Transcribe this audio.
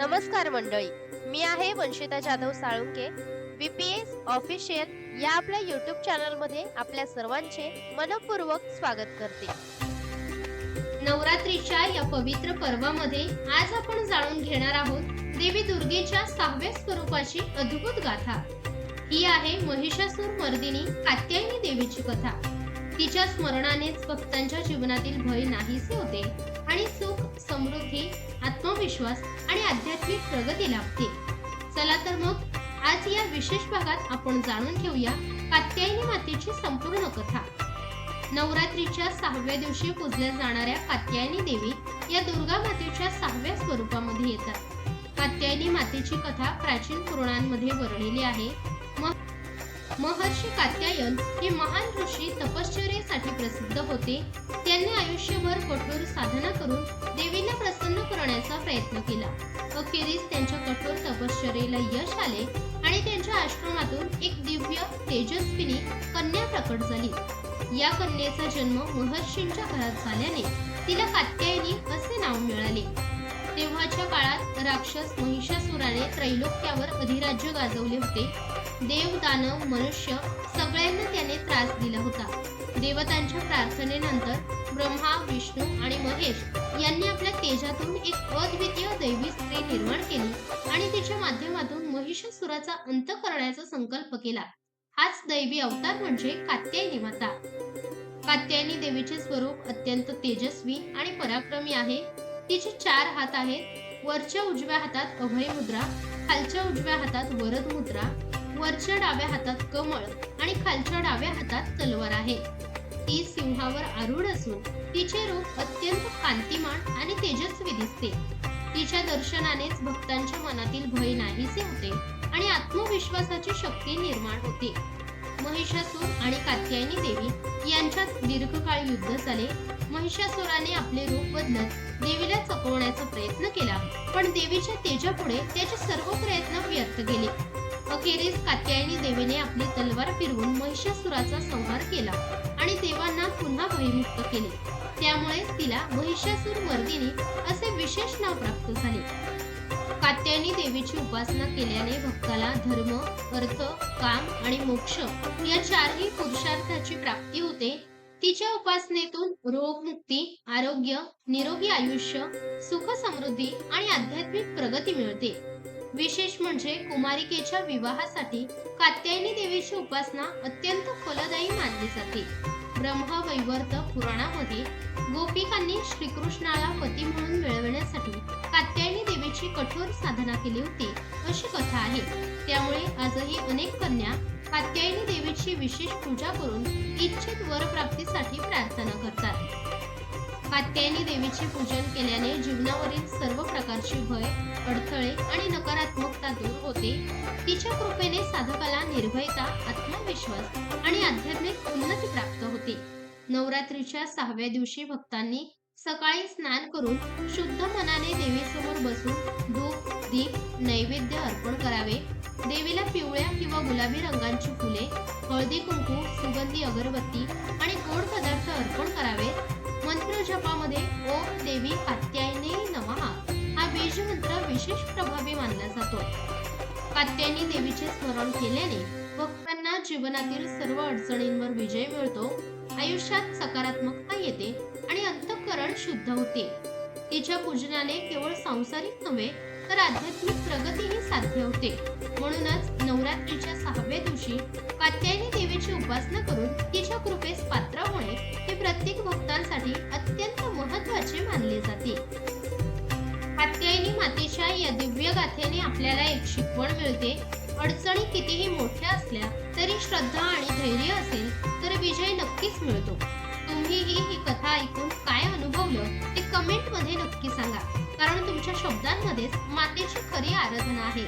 नमस्कार मंडळी. मी आहे वंशिता जाधव साळुंके बीपीएस ऑफिशियल या आपल्या युट्यूब चॅनलमध्ये आपल्या सर्वांचे मनपूर्वक स्वागत करते. नवरात्रीच्या या पवित्र पर्वामध्ये आज आपण जाणून घेणार आहोत देवी दुर्गेच्या सहाव्या स्वरूपाची अद्भुत गाथा. ही आहे महिषासूर मर्दिनी कात्यायनी देवीची कथा. तिच्या स्मरणानेच भक्तांच्या जीवनातील भय नाहीसे होते. आणि सुख समृद्धी आत्मविश्वास आणि आध्यात्मिक प्रगती लाभते. चला तर मग आज या विशेष भागात आपण जाणून घेऊया कात्यायनी मातेची संपूर्ण कथा. नवरात्रीच्या सहाव्या दिवशी पूजल्या जाणाऱ्या कात्यायनी देवी या दुर्गा मातेच्या सहाव्या स्वरूपामध्ये येतात. कात्यायनी मातेची कथा प्राचीन पुराणांमध्ये वर्णिली आहे. महर्षी कात्यायन हे महान ऋषी तपश्चर्येसाठी प्रसिद्ध होते. त्यांनी आयुष्यभर कठोर साधना करून देवीला प्रसन्न करण्याचा प्रयत्न केला. अखेरीस त्यांच्या कठोर तपश्चर्येला यश आले आणि त्यांच्या आश्रमातून एक दिव्य तेजस्विनी कन्या प्रकट झाली. या कन्येचा जन्म महर्षींच्या घरात झाल्याने तिला कात्यायनी असे नाव मिळाले. तेव्हाच्या काळात राक्षस महिषासुराने त्रैलोक्यावर अधिराज्य गाजवले होते. देव दानव मनुष्य सगळ्यांना त्याने त्रास दिला होता. देवतांच्या प्रार्थनेनंतर ब्रह्मा विष्णू आणि महेश यांनी आपल्या तेजातून एक अद्वितीय दैवी स्त्री निर्माण केली आणि तिच्या माध्यमातून महिषासुराचा अंत करण्याचा संकल्प केला. हाच दैवी अवतार म्हणजे कात्यायनी माता. कात्यायनी देवीचे स्वरूप अत्यंत तेजस्वी आणि पराक्रमी आहे. तिचे चार हात आहेत. वरच्या उजव्या हातात अभय मुद्रा खालच्या उजव्या हातात वरद मुद्रा वरच्या डाव्या हातात कमळ आणि खालच्या डाव्या हातात तलवार आहे. ती सिंहावर आरूढ असून तिचे रूप अत्यंत कांतिमान आणि तेजस्वी दिसते. तिच्या दर्शनानेच भक्तांच्या मनातील भय नाहीसे होते आणि आत्मविश्वासाची शक्ती निर्माण होते. महिषासूर आणि कात्यायनी देवी यांच्यात दीर्घकाळ युद्ध झाले. महिषासुराने आपले रूप बदलत देवीला चकवण्याचा प्रयत्न केला पण देवीच्या तेजापुढे त्याचे सर्व प्रयत्न व्यर्थ गेले. अखेरीस कात्यायनी देवीने आपली तलवार फिरवून महिषासुराचा संहार केला आणि देवांना पुन्हा भयमुक्त केले. त्यामुळे तिला महिषासूर मर्दिनी असे विशेष नाव प्राप्त झाले. कात्यायनी देवीची उपासना केल्याने भक्ताला धर्म अर्थ काम आणि मोक्ष या चारही पुरुषार्थाची प्राप्ती होते. तिच्या उपासनेतून रोगमुक्ती आरोग्य निरोगी आयुष्य सुख समृद्धी आणि आध्यात्मिक प्रगती मिळते. विशेष म्हणजे कुमारिकेच्या विवाहासाठी कात्यायनी देवीची उपासना अत्यंत फलदायी मानली जाते. ब्रह्मवैवर्त पुराणामध्ये गोपिकांनी श्रीकृष्णाला पती म्हणून मिळवण्यासाठी कात्यायनी देवीची कठोर साधना केली होती अशी कथा आहे. त्यामुळे आजही अनेक कन्या कात्यायनी देवीची विशेष पूजा करून इच्छित वर प्राप्तीसाठी प्रार्थना करतात. कात्यायनी देवीचे पूजन केल्याने जीवनावरील सर्व प्रकारची भय अडथळे आणि नकारात्मकता दूर होते. तिच्या कृपेने साधकाला निर्भयता आत्मविश्वास आणि आध्यात्मिक उन्नती प्राप्त होते. नवरात्रीच्या सहाव्या दिवशी भक्तांनी सकाळी स्नान करून शुद्ध मनाने देवीसमोर बसून धूप दीप नैवेद्य अर्पण करावे. देवीला पिवळ्या किंवा गुलाबी रंगांची फुले हळदी कुंकू सुगंधी अगरबत्ती आणि गोड पदार्थ अर्पण करावे. मंत्र जपामध्ये ओम देवी कात्यायने नमहा हा बीजमंत्र विशेष प्रभावी मानला जातो. कात्यायनी देवीचे स्मरण केल्याने भक्तांना जीवनातील सर्व अडचणींवर विजय मिळतो आयुष्यात सकारात्मकता येते आणि अंतःकरण शुद्ध होते. तिच्या पूजनाने केवळ सांसारिक नव्हे तर आध्यात्मिक प्रगतीही साध्य होते. म्हणूनच नवरात्रीच्या सहाव्या दिवशी कात्यायनी देवीची उपासना करून तिच्या कृपेस पात्र होणे हे प्रत्येक भक्तांसाठी गाथेने आपल्याला एक शिकवण मिळते. अडचणी कितीही मोठ्या असल्या तरी श्रद्धा आणि धैर्य असेल तर विजय नक्कीच मिळतो. तुम्हीही ही कथा ऐकून काय अनुभवलं ते कमेंटमध्ये नक्की सांगा. कारण तुमच्या शब्दांमध्येच मातेची खरी आराधना आहे.